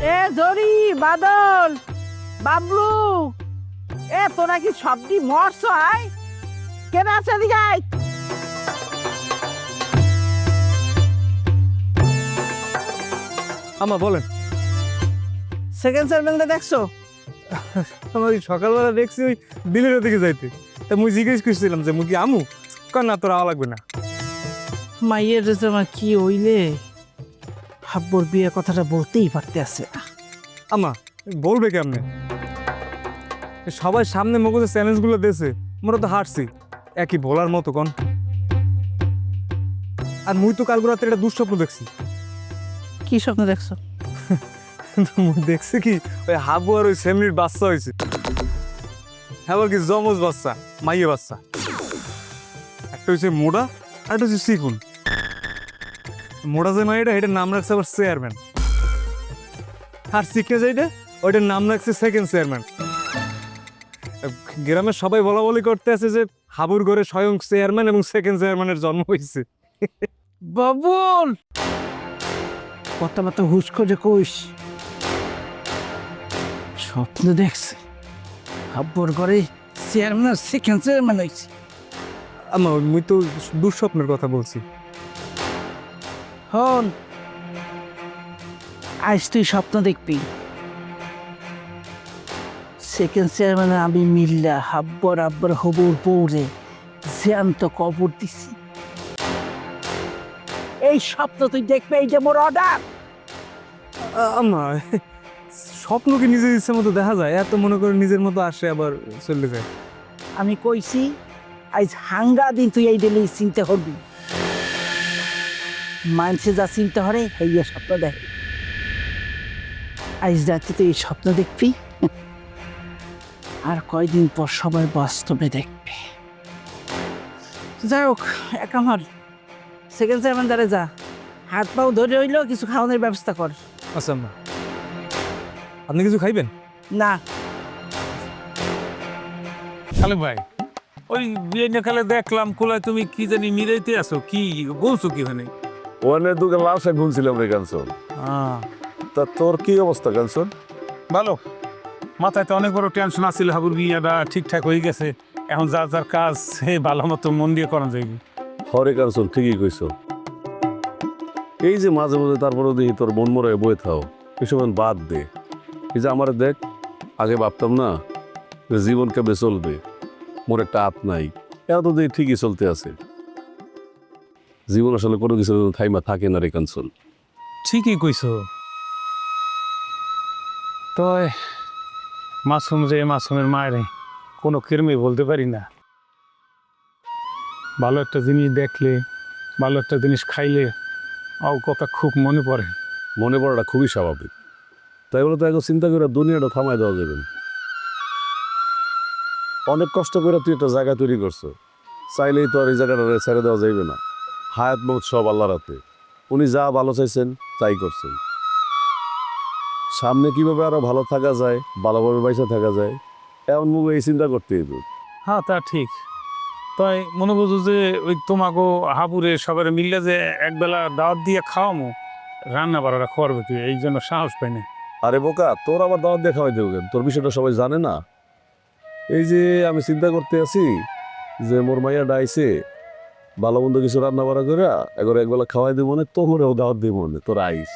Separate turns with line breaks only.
এ জরি বাদল বাবলু। এ তোরা কি সবটি মরছ আয়। কেন আছে এদিকে আয়।
আমা বলেন।
সেকেন্ড চেয়ারম্যানটা দেখছ?
আমার ওই সকালবেলা দেখছি ওই দিলের দিকে যাইতে। তা মুই জিজ্ঞেস করছিলাম যে মুই কি আমু? কর না তোর লাগবে না।
মাইয়ের আমার কি হইলে? হাব্বর বিয়ে কথাটা বলতেই পারতে আছে। না
আমা বলবে কেমনে? সবাই সামনে মগজে চ্যালেঞ্জগুলো দিয়েছে মোরা তো হারছি। একই বলার মতো কন। আর মুই তো কালকে রাত্রে একটা দুঃস্বপ্ন দেখছি।
কি স্বপ্ন দেখছ?
দেখছি কি ওই হাবু আর ওই সেমলির বাচ্চা হয়েছে। হ্যাঁ বল কি জমজ বাচ্চা মাইয়ে বাচ্চা। একটা হচ্ছে মোড়া আর একটা হচ্ছে সিকুন। মোড়া যে এটার নাম রাখছে আবার চেয়ারম্যান আর যেটা ওইটার নাম রাখছে সেকেন্ড চেয়ারম্যান গ্রামের সবাই বলা বলি করতে আছে যে হাবুর ঘরে স্বয়ং চেয়ারম্যান এবং সেকেন্ড চেয়ারম্যানের জন্ম হয়েছে।
বাবুল! কথাবার্তা হুশ করে কইস। স্বপ্ন দেখছে হাব্বর ঘরে চেয়ারম্যান সেকেন্ড চেয়ারম্যান হয়েছে
আমার মুই তো দুঃস্বপ্নের কথা বলছি।
হন। আজ তুই স্বপ্ন দেখবি। সেকেন্ড চেয়ারম্যান আমি মিল্লা হাব্বর আব্বর হবুর বউরে জ্যান্ত কবর দিছি। এই স্বপ্ন তুই দেখবে এই যে মোর অর্ডার।
আমার স্বপ্ন কি নিজের ইচ্ছে মতো দেখা যায়? এত মনে করে নিজের মতো আসে আবার চলে যায়।
আমি কইছি আজ হাঙ্গা দিন তুই এই দিলেই চিন্তা করবি। মানুষে যা চিন্তা করে এই স্বপ্ন দেখ। আজ রাতে তুই এই স্বপ্ন দেখবি? আর কয়দিন পর সবাই বাস্তবে দেখবে। যাই হোক এক আমার। সেকেন্ড চেয়ারম্যান দ্বারে যা। হাত পাও ধরে হইলেও কিছু খাওয়ানোর ব্যবস্থা কর।
আচ্ছা আম্মা। আপনি কিছু খাইবেন?
না।
খালে ভাই ওই বিয়ে খালে দেখলাম কোলায় তুমি কি জানি মিরাইতে আছো কি বলছো কি ওখানে?
ওয়ানের দোকান লাল শাক গুনছিলাম রে কাঞ্চন। তা তোর কি অবস্থা কাঞ্চন?
ভালো। মাথায় তো অনেক বড় টেনশন আছিল হাবুর বিয়েটা ঠিকঠাক হয়ে গেছে। এখন যার যার কাজ সে ভালো মতো মন দিয়ে করা যাবে
হরে কাঞ্চন ঠিকই কইছ। এই যে মাঝে মাঝে তারপরে দেখি তোর মন মরে বয়ে থাও। এসব বাদ দে। এই যে আমার দেখ আগে ভাবতাম না জীবন কেমনে চলবে। মোর একটা আত নাই। এত তো দেখি ঠিকই চলতে আছে। জীবন আসলে কোনো কিছু থাইমা থাকে না রে কাঞ্চন।
ঠিকই কইছো তয় মাসুম রে মাসুমের মায়ের কোনো কিরমে বলতে পারি না। ভালো একটা জিনিস দেখলে ভালো একটা জিনিস খাইলে আও কথা খুব মনে পড়ে।
মনে পড়াটা খুবই স্বাভাবিক। তাই বলে তো এখন চিন্তা করে দুনিয়াটা থামাই দেওয়া যাবে না। অনেক কষ্ট করে তুই একটা জায়গা তৈরি করছ। চাইলেই তো আর এই জায়গাটা ছেড়ে দেওয়া যাইবে না। হায়াত মত সব আল্লাহর হাতে। উনি যা ভালো চাইছেন তাই করছেন। সামনে কীভাবে আরও ভালো থাকা যায় ভালোভাবে বাইসা থাকা যায় এমন মুখ এই চিন্তা করতে হইব
হ্যাঁ তা ঠিক। তাই মনে বুঝো যে ওই তোমাকে হাবুরে সবার মিললে যে একবেলা দাওয়াত দিয়ে খাওয়ামো? রান্না বাড়াটা করবে তুই এই জন্য সাহস পাই না
আরে বোকা তোর আবার দাওয়াত দেখা হয় দেবেন তোর বিষয়টা সবাই জানে না? এই যে আমি চিন্তা করতে আছি যে মোর মাইয়া ডাইছে ভালো মন্দ কিছু রান্না বাড়া করে একবার একবেলা খাওয়াই দিব মনে তোমরাও দাওয়াত দিব মনে তোর আইস।